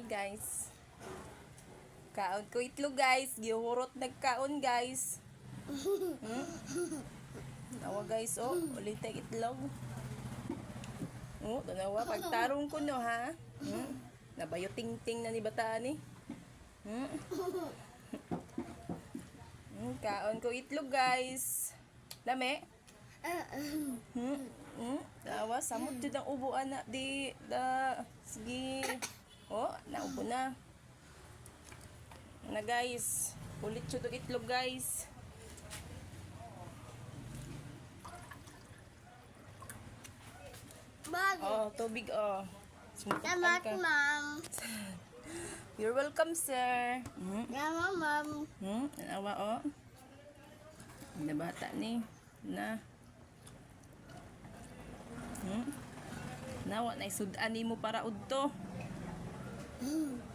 Hi guys. Kaon ko itlog guys. Gihurot nagkaon guys. Hmm? Nawa guys oh. Ulit itlog. Oh, tanawa. Pagtarong ko no ha. Hmm? Nabayo ting-ting na ni bataan eh. Hmm? Hmm, kaon ko itlog guys. Lame. Hmm? Hmm? Tawa, samot jud ang ubuan na di da sige. Naubo na. Na guys, ulit og itlog guys. Bag. Oh, tubig oh. Salamat, ma'am. You're welcome, sir. Hmm? Salamat, ma'am. Hmm? Nanawa oh. Na bata ni. Na. Hmm? Nawa na isudan mo para udto. Ooh.